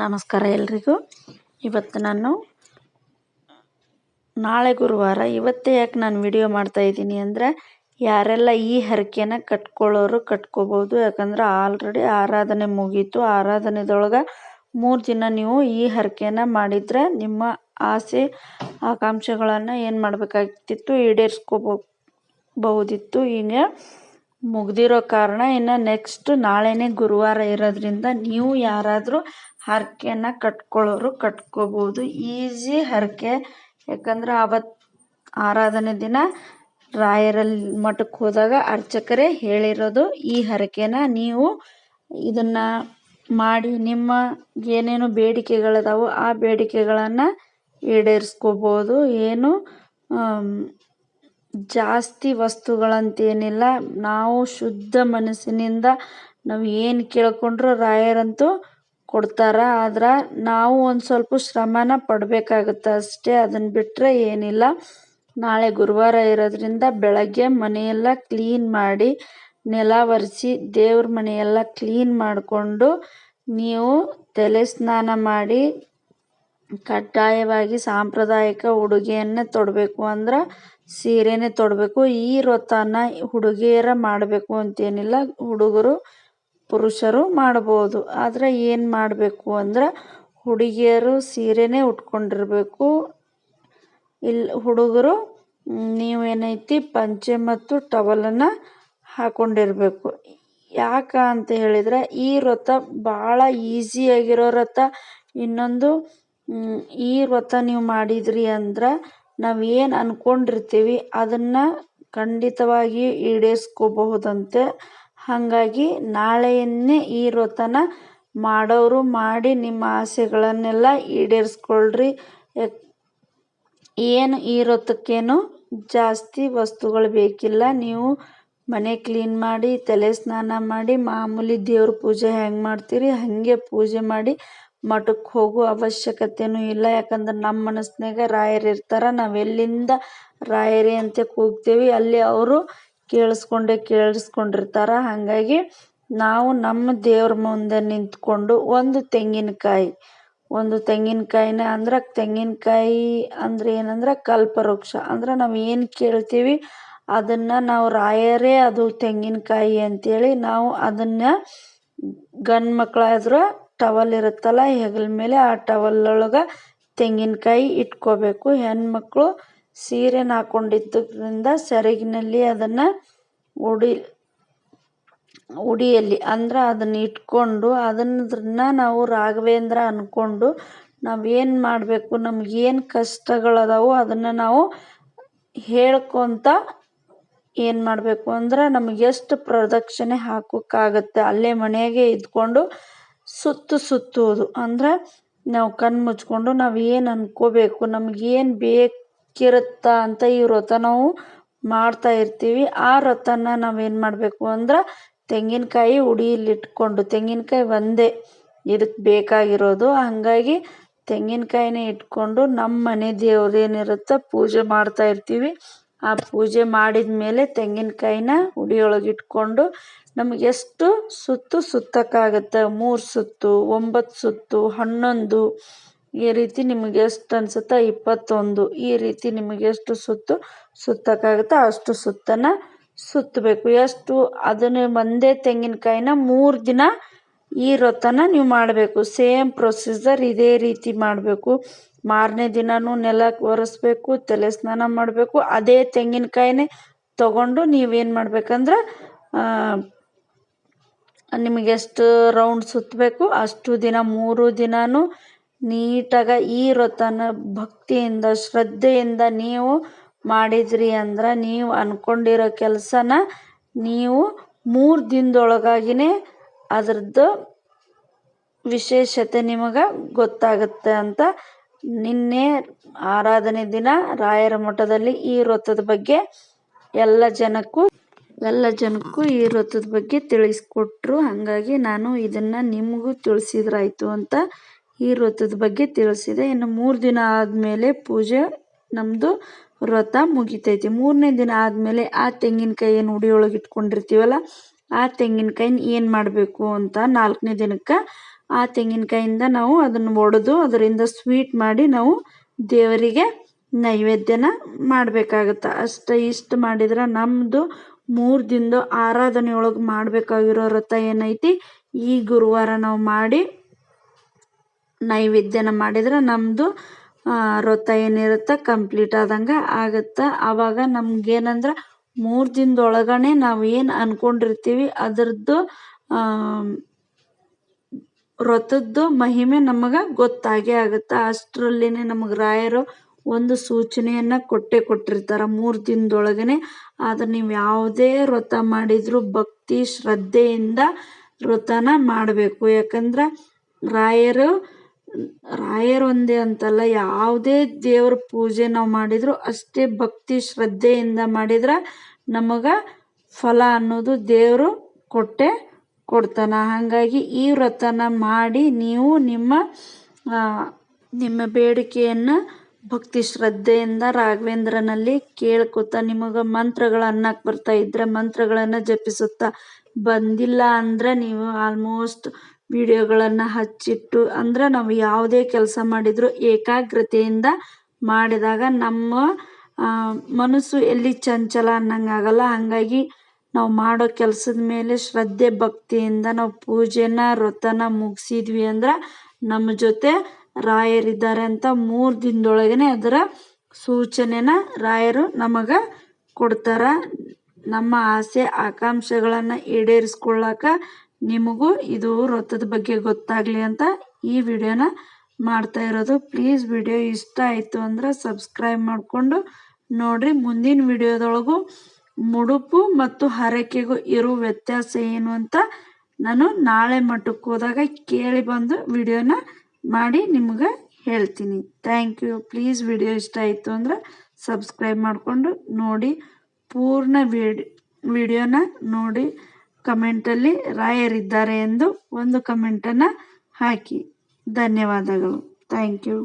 ನಮಸ್ಕಾರ ಎಲ್ರಿಗೂ. ಇವತ್ತು ನಾನು ನಾಳೆ ಗುರುವಾರ, ಇವತ್ತೇ ಯಾಕೆ ನಾನು ವಿಡಿಯೋ ಮಾಡ್ತಾ ಇದ್ದೀನಿ ಅಂದರೆ, ಯಾರೆಲ್ಲ ಈ ಹರಕೆನ ಕಟ್ಕೊಳ್ಳೋರು ಕಟ್ಕೋಬೋದು ಯಾಕಂದ್ರೆ ಆಲ್ರೆಡಿ ಆರಾಧನೆ ಮುಗೀತು. ಆರಾಧನೆದೊಳಗೆ ಮೂರು ದಿನ ನೀವು ಈ ಹರಕೆನ ಮಾಡಿದರೆ ನಿಮ್ಮ ಆಸೆ, ಆಕಾಂಕ್ಷೆಗಳನ್ನು ಏನು ಮಾಡಬೇಕಾಗ್ತಿತ್ತು? ಈಡೇರಿಸ್ಕೋಬೋ, ಬಹುದಿತ್ತು. ಈಗ ಮುಗ್ದಿರೋ ಕಾರಣ ಇನ್ನು ನೆಕ್ಸ್ಟ್ ನಾಳೆನೇ ಗುರುವಾರ ಇರೋದ್ರಿಂದ ನೀವು ಯಾರಾದರೂ ಹರಕೆನ ಕಟ್ಕೊಳ್ಳೋರು ಕಟ್ಕೋಬೋದು. ಈಸಿ ಹರಕೆ. ಯಾಕಂದ್ರೆ ಆವತ್ತು ಆರಾಧನೆ ದಿನ ರಾಯರಲ್ಲಿ ಮಠಕ್ಕೆ ಹೋದಾಗ ಅರ್ಚಕರೇ ಹೇಳಿರೋದು ಈ ಹರಕೆನ ನೀವು ಇದನ್ನು ಮಾಡಿ ನಿಮ್ಮ ಏನೇನು ಬೇಡಿಕೆಗಳಿದಾವೋ ಆ ಬೇಡಿಕೆಗಳನ್ನು ಈಡೇರಿಸ್ಕೋಬೋದು. ಏನು ಜಾಸ್ತಿ ವಸ್ತುಗಳಂತೇನಿಲ್ಲ. ನಾವು ಶುದ್ಧ ಮನಸ್ಸಿನಿಂದ ನಾವು ಏನು ಕೇಳ್ಕೊಂಡ್ರೂ ರಾಯರಂತೂ ಕೊಡ್ತಾರೆ. ಆದ್ರೆ ನಾವು ಒಂದು ಸ್ವಲ್ಪ ಶ್ರಮನ ಪಡಬೇಕಾಗುತ್ತೆ ಅಷ್ಟೇ. ಅದನ್ನು ಬಿಟ್ಟರೆ ಏನಿಲ್ಲ. ನಾಳೆ ಗುರುವಾರ ಇರೋದ್ರಿಂದ ಬೆಳಗ್ಗೆ ಮನೆಯೆಲ್ಲ ಕ್ಲೀನ್ ಮಾಡಿ ನೆಲ ಒರೆಸಿ ದೇವ್ರ ಮನೆಯೆಲ್ಲ ಕ್ಲೀನ್ ಮಾಡಿಕೊಂಡು ನೀವು ತಲೆ ಸ್ನಾನ ಮಾಡಿ ಕಡ್ಡಾಯವಾಗಿ ಸಾಂಪ್ರದಾಯಿಕ ಉಡುಗೆಯನ್ನೇ ತೊಡಬೇಕು ಅಂದ್ರೆ ಸೀರೆನೇ ತೊಡಬೇಕು, ಈ ವ್ರತನ ಹುಡುಗಿಯರ ಮಾಡಬೇಕು ಅಂತೇನಿಲ್ಲ, ಹುಡುಗರು ಪುರುಷರು ಮಾಡ್ಬೋದು. ಆದರೆ ಏನು ಮಾಡಬೇಕು ಅಂದ್ರೆ ಹುಡುಗಿಯರು ಸೀರೆನೇ ಉಟ್ಕೊಂಡಿರಬೇಕು. ಇಲ್ಲಿ ಹುಡುಗರು, ನೀವೇನೈತಿ, ಪಂಚೆ ಮತ್ತು ಟವಲನ್ನು ಹಾಕೊಂಡಿರಬೇಕು. ಯಾಕ ಅಂತ ಹೇಳಿದರೆ, ಈ ವ್ರತ ಭಾಳ ಈಸಿಯಾಗಿರೋ ವ್ರತ ಇನ್ನೊಂದು ಈ ವ್ರತ ನೀವು ಮಾಡಿದ್ರಿ ಅಂದ್ರೆ ನಾವು ಏನು ಅಂದ್ಕೊಂಡಿರ್ತೀವಿ ಅದನ್ನು ಖಂಡಿತವಾಗಿ ಈಡೇರಿಸ್ಕೋಬಹುದಂತೆ. ಹಾಗಾಗಿ ನಾಳೆಯನ್ನೇ ಈ ವ್ರತನ ಮಾಡೋರು ಮಾಡಿ ನಿಮ್ಮ ಆಸೆಗಳನ್ನೆಲ್ಲ ಈಡೇರಿಸ್ಕೊಳ್ರಿ. ಏನು ಈ ವ್ರತಕ್ಕೇನು ಜಾಸ್ತಿ ವಸ್ತುಗಳು ಬೇಕಿಲ್ಲ. ನೀವು ಮನೆ ಕ್ಲೀನ್ ಮಾಡಿ, ತಲೆ ಸ್ನಾನ ಮಾಡಿ, ಮಾಮೂಲಿ ದೇವ್ರ ಪೂಜೆ ಹೆಂಗೆ ಮಾಡ್ತೀರಿ ಹಾಗೆ ಪೂಜೆ ಮಾಡಿ ಮಠಕ್ಕೆ ಹೋಗೋ ಅವಶ್ಯಕತೆನೂ ಇಲ್ಲ. ಯಾಕಂದ್ರೆ ನಮ್ಮ ಮನಸ್ನಾಗ ರಾಯರು ಇರ್ತಾರೆ. ನಾವು ಎಲ್ಲಿಂದ ರಾಯರೇ ಅಂತ ಕೂಗ್ತೀವಿ, ಅಲ್ಲಿ ಅವರು ಕೇಳಿಸ್ಕೊಂಡೇ ಕೇಳಿಸ್ಕೊಂಡಿರ್ತಾರೆ. ಹಾಗಾಗಿ ನಾವು ನಮ್ಮ ದೇವ್ರ ಮುಂದೆ ನಿಂತ್ಕೊಂಡು ಒಂದು ತೆಂಗಿನಕಾಯಿ, ಒಂದು ತೆಂಗಿನಕಾಯಿನ ಅಂದ್ರೆ ತೆಂಗಿನಕಾಯಿ ಅಂದ್ರೆ ಏನಂದ್ರೆ ಕಲ್ಪವೃಕ್ಷ. ಅಂದ್ರೆ ನಾವು ಏನು ಕೇಳ್ತೀವಿ, ಅದನ್ನು ನಾವು ರಾಯರೇ ಅದು ತೆಂಗಿನಕಾಯಿ ಅಂತೇಳಿ ನಾವು ಅದನ್ನು ಗಂಡು ಮಕ್ಕಳಾದ್ರೆ ಟವಲ್ ಇರುತ್ತಲ್ಲ ಹೆಗಲ ಮೇಲೆ ಆ ಟವಲ್ ಒಳಗೆ ತೆಂಗಿನಕಾಯಿ ಇಟ್ಕೋಬೇಕು. ಹೆಣ್ಮಕ್ಳು ಸೀರೆನ ಹಾಕೊಂಡಿದ್ದರಿಂದ ಸೆರಗಿನಲ್ಲಿ ಅದನ್ನು ಉಡಿ, ಉಡಿಯಲ್ಲಿ ಅಂದ್ರೆ ಅದನ್ನು ಇಟ್ಕೊಂಡು ಅದನ್ನ ನಾವು ರಾಘವೇಂದ್ರ ಅಂದ್ಕೊಂಡು ನಾವು ಏನು ಮಾಡಬೇಕು ನಮಗೇನು ಕಷ್ಟಗಳದಾವೋ ಅದನ್ನು ನಾವು ಹೇಳ್ಕೊತ ಏನು ಮಾಡಬೇಕು ಅಂದ್ರೆ ನಮಗೆ ಎಷ್ಟು ಪ್ರದಕ್ಷಿಣೆ ಹಾಕೋಕ್ಕಾಗತ್ತೆ. ಅಲ್ಲೇ ಮನೆಯಾಗೆ ಇದ್ಕೊಂಡು ಸುತ್ತು ಸುತ್ತುವುದು ಅಂದ್ರೆ ನಾವು ಕಣ್ಣು ಮುಚ್ಕೊಂಡು ನಾವು ಏನು ಅಂದ್ಕೋಬೇಕು ನಮಗೇನು ಬೇಕಿರುತ್ತ ಅಂತ ಈ ವ್ರತ ನಾವು ಮಾಡ್ತಾ ಇರ್ತೀವಿ. ಆ ವ್ರತನ ನಾವೇನು ಮಾಡಬೇಕು ಅಂದ್ರೆ ತೆಂಗಿನಕಾಯಿ ಉಡಿಯಲ್ಲಿಟ್ಕೊಂಡು, ತೆಂಗಿನಕಾಯಿ ಒಂದೇ ಇದಕ್ಕೆ ಬೇಕಾಗಿರೋದು. ಹಾಗಾಗಿ ತೆಂಗಿನಕಾಯಿನೇ ಇಟ್ಕೊಂಡು ನಮ್ಮ ಮನೆ ದೇವ್ರು ಏನಿರುತ್ತೋ ಪೂಜೆ ಮಾಡ್ತಾ ಇರ್ತೀವಿ. ಆ ಪೂಜೆ ಮಾಡಿದ ಮೇಲೆ ತೆಂಗಿನಕಾಯಿನ ಉಡಿಯೊಳಗೆ ಇಟ್ಕೊಂಡು ನಮಗೆ ಎಷ್ಟು ಸುತ್ತು ಸುತ್ತಕ್ಕಾಗತ್ತೆ? ಮೂರು ಸುತ್ತು, ಒಂಬತ್ತು ಸುತ್ತು, ಹನ್ನೊಂದು. ಈ ರೀತಿ ನಿಮಗೆ ಎಷ್ಟು ಅನ್ಸುತ್ತೆ? ಇಪ್ಪತ್ತೊಂದು. ಈ ರೀತಿ ನಿಮಗೆ ಎಷ್ಟು ಸುತ್ತು ಸುತ್ತಕ್ಕಾಗುತ್ತೋ ಅಷ್ಟು ಸುತ್ತನ್ನು ಸುತ್ತಬೇಕು. ಎಷ್ಟು ಅದನ್ನು ಒಂದೇ ತೆಂಗಿನಕಾಯಿನ ಮೂರು ದಿನ ಈ ವ್ರತನ ನೀವು ಮಾಡಬೇಕು. ಸೇಮ್ ಪ್ರೊಸೀಜರ್ ಇದೇ ರೀತಿ ಮಾಡಬೇಕು. ಮಾರನೇ ದಿನವೂ ನೆಲ ಒರೆಸ್ಬೇಕು, ತಲೆ ಸ್ನಾನ ಮಾಡಬೇಕು. ಅದೇ ತೆಂಗಿನಕಾಯಿನೇ ತಗೊಂಡು ನೀವೇನು ಮಾಡ್ಬೇಕಂದ್ರೆ ನಿಮಗೆಷ್ಟು ರೌಂಡ್ ಸುತ್ತಬೇಕು ಅಷ್ಟು ದಿನ, ಮೂರು ದಿನವೂ ನೀಟಾಗಿ ಈ ವ್ರತನ ಭಕ್ತಿಯಿಂದ, ಶ್ರದ್ಧೆಯಿಂದ ನೀವು ಮಾಡಿದ್ರಿ ಅಂದ್ರೆ, ನೀವು ಅಂದ್ಕೊಂಡಿರೋ ಕೆಲಸನ ನೀವು ಮೂರು ದಿನದೊಳಗಾಗಿನೇ ಅದರದ್ದು ವಿಶೇಷತೆ ನಿಮಗೆ ಗೊತ್ತಾಗುತ್ತೆ ಅಂತ ನಿನ್ನೆ ಆರಾಧನೆ ದಿನ ರಾಯರ ಮಠದಲ್ಲಿ ಈ ವ್ರತದ ಬಗ್ಗೆ ಎಲ್ಲ ಜನಕ್ಕೂ ಎಲ್ಲ ಜನಕ್ಕೂ ಈ ವ್ರತದ ಬಗ್ಗೆ ತಿಳಿಸ್ಕೊಟ್ರು. ಹಾಗಾಗಿ ನಾನು ಇದನ್ನು ನಿಮಗೂ ತಿಳಿಸಿದ್ರಾಯ್ತು ಅಂತ ಈ ವ್ರತದ ಬಗ್ಗೆ ತಿಳಿಸಿದೆ. ಇನ್ನು ಮೂರು ದಿನ ಆದಮೇಲೆ ಪೂಜೆ ನಮ್ಮದು ವ್ರತ ಮುಗಿತೈತಿ. ಮೂರನೇ ದಿನ ಆದಮೇಲೆ ಆ ತೆಂಗಿನಕಾಯಿ ಏನು ಉಡಿಯೊಳಗೆ ಇಟ್ಕೊಂಡಿರ್ತೀವಲ್ಲ ಆ ತೆಂಗಿನಕಾಯಿನ ಏನು ಮಾಡಬೇಕು ಅಂತ ನಾಲ್ಕನೇ ದಿನಕ್ಕೆ ಆ ತೆಂಗಿನಕಾಯಿಂದ ನಾವು ಅದನ್ನು ಒಡೆದು ಅದರಿಂದ ಸ್ವೀಟ್ ಮಾಡಿ ನಾವು ದೇವರಿಗೆ ನೈವೇದ್ಯನ ಮಾಡಬೇಕಾಗತ್ತೆ. ಅಷ್ಟು ಇಷ್ಟು ಮಾಡಿದ್ರೆ ನಮ್ಮದು ಮೂರು ದಿನದ ಆರಾಧನೆ ಒಳಗೆ ಮಾಡಬೇಕಾಗಿರೋ ವ್ರತ ಏನೈತಿ, ಈ ಗುರುವಾರ ನಾವು ಮಾಡಿ ನೈವೇದ್ಯನ ಮಾಡಿದ್ರೆ ನಮ್ಮದು ವ್ರತ ಏನಿರುತ್ತೆ ಕಂಪ್ಲೀಟ್ ಆದಂಗೆ ಆಗುತ್ತೆ. ಆವಾಗ ನಮ್ಗೇನಂದ್ರೆ ಮೂರು ದಿನದೊಳಗನೆ ನಾವು ಏನು ಅಂದ್ಕೊಂಡಿರ್ತೀವಿ ಅದರದ್ದು ವ್ರತದ್ದು ಮಹಿಮೆ ನಮಗೆ ಗೊತ್ತಾಗೇ ಆಗುತ್ತೆ. ಅಷ್ಟರಲ್ಲೇನೆ ನಮಗೆ ರಾಯರು ಒಂದು ಸೂಚನೆಯನ್ನು ಕೊಟ್ಟೆ ಕೊಟ್ಟಿರ್ತಾರೆ ಮೂರು ದಿನದೊಳಗನೆ. ಆದ್ರೆ ನೀವು ಯಾವುದೇ ವ್ರತ ಮಾಡಿದರೂ ಭಕ್ತಿ, ಶ್ರದ್ಧೆಯಿಂದ ವ್ರತನ ಮಾಡಬೇಕು. ಯಾಕಂದ್ರೆ ರಾಯರು ರಾಯರೊಂದೇ ಅಂತಲ್ಲ, ಯಾವುದೇ ದೇವ್ರ ಪೂಜೆ ನಾವು ಮಾಡಿದರೂ ಅಷ್ಟೇ ಭಕ್ತಿ, ಶ್ರದ್ಧೆಯಿಂದ ಮಾಡಿದ್ರೆ ನಮಗೆ ಫಲ ಅನ್ನೋದು ದೇವರು ಕೊಟ್ಟೆ ಕೊಡ್ತಾನೆ. ಹಾಗಾಗಿ ಈ ವ್ರತನ ಮಾಡಿ ನೀವು ನಿಮ್ಮ ನಿಮ್ಮ ಬೇಡಿಕೆಯನ್ನು ಭಕ್ತಿ ಶ್ರದ್ಧೆಯಿಂದ ರಾಘವೇಂದ್ರನಲ್ಲಿ ಕೇಳ್ಕೊತ ನಿಮಗೆ ಮಂತ್ರಗಳು ಬರ್ತಾ ಇದ್ದರೆ ಮಂತ್ರಗಳನ್ನು ಜಪಿಸುತ್ತಾ ಬಂದಿಲ್ಲ ಅಂದ್ರೆ ನೀವು ಆಲ್ಮೋಸ್ಟ್ ವಿಡಿಯೋಗಳನ್ನು ಹಚ್ಚಿಟ್ಟು ಅಂದ್ರೆ ನಾವು ಯಾವುದೇ ಕೆಲಸ ಮಾಡಿದರೂ ಏಕಾಗ್ರತೆಯಿಂದ ಮಾಡಿದಾಗ ನಮ್ಮ ಮನಸ್ಸು ಎಲ್ಲಿ ಚಂಚಲ ಅನ್ನಂಗಾಗಲ್ಲ. ಹಾಗಾಗಿ ನಾವು ಮಾಡೋ ಕೆಲಸದ ಮೇಲೆ ಶ್ರದ್ಧೆ, ಭಕ್ತಿಯಿಂದ ನಾವು ಪೂಜೆನ, ವ್ರತನ ಮುಗಿಸಿದ್ವಿ ಅಂದ್ರೆ ನಮ್ಮ ಜೊತೆ ರಾಯರಿದ್ದಾರೆ ಅಂತ ಮೂರು ದಿನದೊಳಗೇನೆ ಅದರ ಸೂಚನೆನ ರಾಯರು ನಮಗೆ ಕೊಡ್ತಾರ. ನಮ್ಮ ಆಸೆ, ಆಕಾಂಕ್ಷೆಗಳನ್ನು ಈಡೇರಿಸ್ಕೊಳ್ಳಾಕ ನಿಮಗೂ ಇದು ವ್ರತದ ಬಗ್ಗೆ ಗೊತ್ತಾಗಲಿ ಅಂತ ಈ ವಿಡಿಯೋನ ಮಾಡ್ತಾ ಇರೋದು. ಪ್ಲೀಸ್ ವಿಡಿಯೋ ಇಷ್ಟ ಆಯಿತು ಅಂದ್ರೆ ಸಬ್ಸ್ಕ್ರೈಬ್ ಮಾಡಿಕೊಂಡು ನೋಡಿರಿ. ಮುಂದಿನ ವಿಡಿಯೋದೊಳಗು ಮುಡುಪು ಮತ್ತು ಹರಕೆಗೂ ಇರೋ ವ್ಯತ್ಯಾಸ ಏನು ಅಂತ ನಾನು ನಾಳೆ ಮಠಕ್ಕೆ ಹೋದಾಗ ಕೇಳಿ ಬಂದು ವಿಡಿಯೋನ ಮಾಡಿ ನಿಮ್ಗೆ ಹೇಳ್ತೀನಿ. ಥ್ಯಾಂಕ್ ಯು ಪ್ಲೀಸ್ ವಿಡಿಯೋ ಇಷ್ಟ ಆಯಿತು ಅಂದ್ರೆ ಸಬ್ಸ್ಕ್ರೈಬ್ ಮಾಡಿಕೊಂಡು ನೋಡಿ, ಪೂರ್ಣ ವಿಡಿ, ವಿಡಿಯೋನ ನೋಡಿ ಕಮೆಂಟಲ್ಲಿ ರಾಯರಿದ್ದಾರೆ ಎಂದು ಒಂದು ಕಮೆಂಟನ್ನು ಹಾಕಿ. ಧನ್ಯವಾದಗಳು. Thank you